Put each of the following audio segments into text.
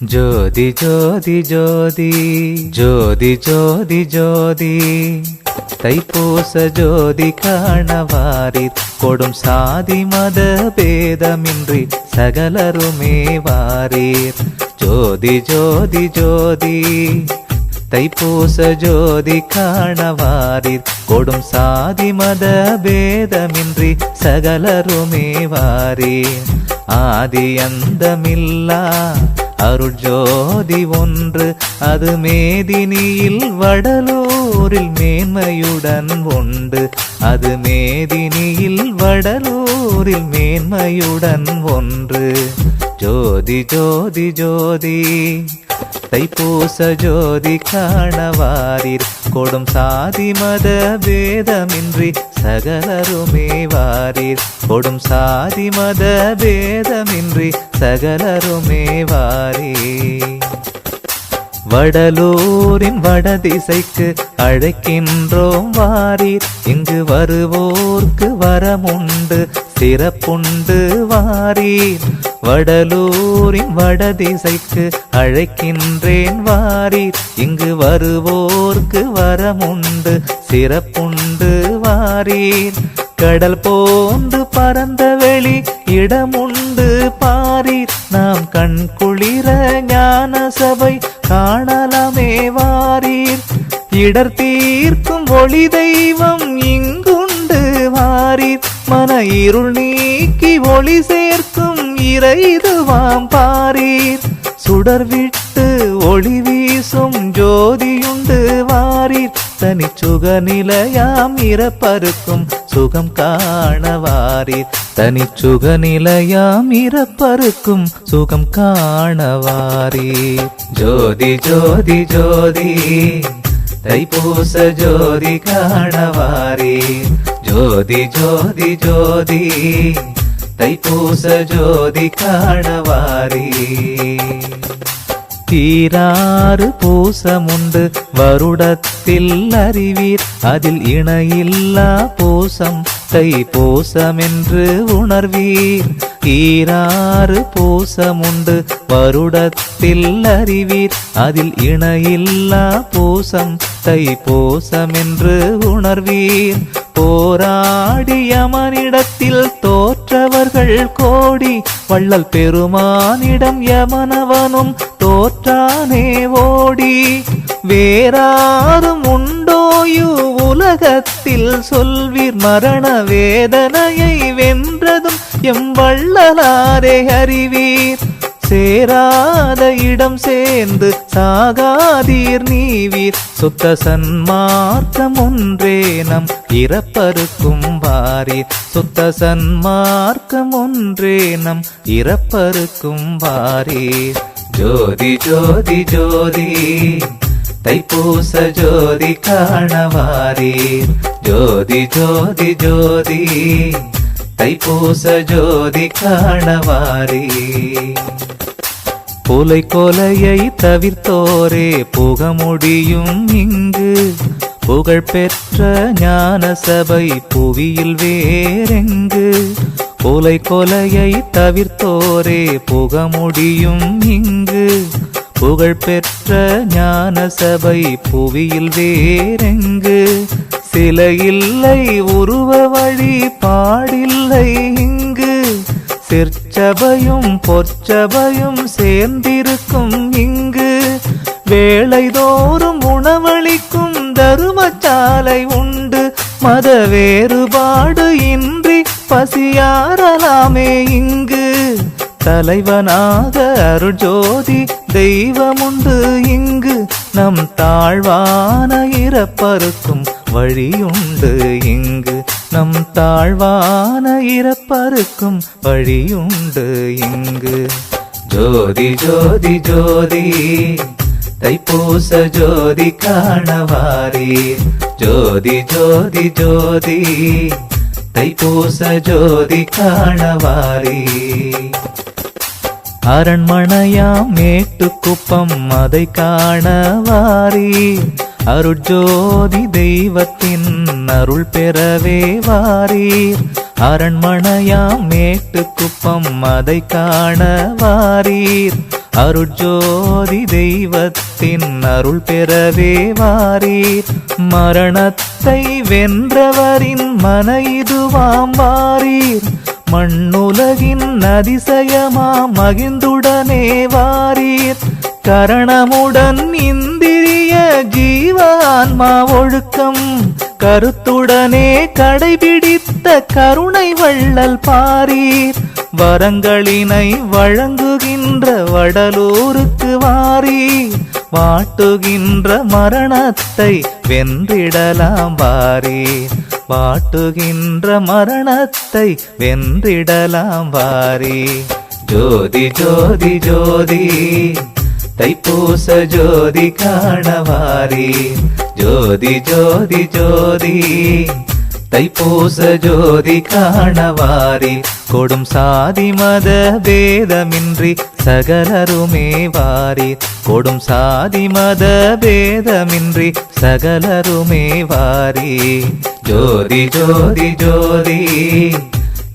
ஜோதி ஜோதி ஜோதி ஜோதி ஜோதி ஜோதி. தைப்பூச ஜோதி காணவாரி கொடும் சாதி மத பேதமின்றி சகலருமே வாரீர். ஜோதி ஜோதி ஜோதி தைப்பூச ஜோதி காணவாரீர் கொடும் சாதி மத பேதமின்றி சகலருமே வாரீர். ஆதி அந்தமில்லா அருள் ஜோதி ஒன்று அது மேதினியில் வடலூரில் மேன்மையுடன் உண்டு. அது மேதினியில் வடலூரில் மேன்மையுடன் ஒன்று. ஜோதி ஜோதி ஜோதி தைப்பூச ஜோதி காணவாரீர். கொடும் சாதி மத பேதமின்றி சகலருமே வாரீர். கொடும் சாதி மத பேதமின்றி சகலருமே வாரீர். வடலூரின் வடதிசைக்கு அழைக்கின்றோம் வாரீர். இங்கு வருவோர்க்கு வரமுண்டு சிறப்புண்டு வாரீர். வடலூரின் வடதிசைக்கு அழைக்கின்றேன் வாரீர். இங்கு வருவோர்க்கு வரமுண்டு சிறப்புண்டு மாறீர் கடல் போன்று பரந்த வெளி இடமுண்டு பாரீர். நாம் கண் குளிர ஞான சபை காணலாமே வாரீர். இடர் தீர்க்கும் ஒளி தெய்வம் இங்குண்டு வாரீர். மன இருள் நீக்கி ஒளி சேர்க்கும் இறைதுவாம் பாரீர். சுடர் விட்டு ஒளி வீசும் ஜோதியுண்டு வாரீர். தனி சுக நிலையாம் இறப்பருக்கும் சுகம் காண தனி சுக நிலையாம் இறப்பருக்கும் சுகம் காண ஜோதி ஜோதி ஜோதி தைப்பூச ஜோதி காணவாரீர் ஜோதி ஜோதி ஜோதி தைப்பூச ஜோதி காணவாரீர் தீராறு பூசமுண்டு வருடத்தில் அறிவீர். அதில் இணையில்லா பூசம் தை பூசமென்று உணர்வீர். தீராறு பூசமுண்டு வருடத்தில் அறிவீர். அதில் இணையில்லா பூசம் தை பூசமென்று உணர்வீர். போராடியமனிடத்தில் மலர்கள் கோடி வள்ளல் பெருமானிடம் யமனவனும் தோற்றானே ஓடி. வேறாரும் உண்டோயு உலகத்தில் சொல்வீர் மரண வேதனையை வென்றதும் எம் வள்ளலாரே அறிவீர். சேராத இடம் சேர்ந்து சாகாதீர் நீவீர். சுத்த சன்மார்க்கம் ஒன்றே நம் இறப்பருக்கும் வாரீர். சுத்த சன்மார்க்கம் ஒன்றே நம் இறப்பருக்கும் வாரீர். ஜோதி ஜோதி ஜோதி தைப்பூச ஜோதி காணவாரீர் ஜோதி ஜோதி ஜோதி தைப்பூச ஜோதி காணவாரீர் கொலை கொலையை தவிர்த்தோரே புக முடியும் இங்கு. புகழ் பெற்ற ஞான சபை புவியில் வேறெங்கு. கொலை கொலையை தவிர்த்தோரே புக முடியும் இங்கு. புகழ் பெற்ற ஞான சபை புவியில் வேறெங்கு. சில இல்லை உருவ வழி பாடில்லை. இங்கு சிற்சபையும் பொற்சபையும் சேர்ந்திருக்கும். இங்கு வேளைதோறும் உணவளிக்கும் தருமச்சாலை உண்டு. மத வேறுபாடு இன்றி பசியாரலாமே இங்கு தலைவனாக அருஜோதி தெய்வமுண்டு. இங்கு நம் தாழ்வான இறப்பருக்கும் வழியுண்டு. இங்கு நம் தாழ்வான இறப்பருக்கும் வழியுண்டு. இங்கு ஜோதி ஜோதி ஜோதி தைப்பூச ஜோதி காணவாரீர். ஜோதி ஜோதி ஜோதி தைப்பூச ஜோதி காணவாரீர். அரண்மனையாம் மேட்டுக்குப்பம் அதை காணவாரி அருட்ஜோதி தெய்வத்தின் அருள் பெறவே வாரீர். அரண்மனையாம் மேட்டுக்குப்பம் அதை காண வாரீர். அருட்ஜோதி தெய்வத்தின் அருள் பெறவே வாரீர். மரணத்தை வென்றவரின் மன இதுவாம் வாரீர். மண்ணுலகின் அதிசயமா மகிழ்ந்துடனே வாரீர். கரணமுடன் இந்திரிய ஜீ ஆன்மா ஒழுக்கம். கருத்துடனே கடைபிடித்த கருணை வள்ளல் பாரீர். வரங்களினை வழங்குகின்ற வடலூருக்கு வாரி வாட்டுகின்ற மரணத்தை வென்றிடலாம் வாரி வாட்டுகின்ற மரணத்தை வென்றிடலாம் வாரி ஜோதி ஜோதி ஜோதி. தைப்பூச ஜோதி காணவாரி. ஜோதி ஜோதி ஜோதி. தைப்பூச ஜோதி காணவாரி. கொடும் சாதி மத பேதமின்றி சகலருமே வாரி. கொடும் சாதி மத பேதமின்றி சகலருமே வாரி. ஜோதி ஜோதி ஜோதி.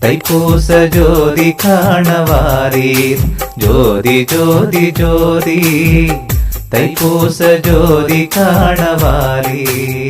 தைப்பூச ஜோதி காணவாரீர் ஜோதி ஜோதி ஜோதி தைப்பூச ஜோதி காணவாரீர்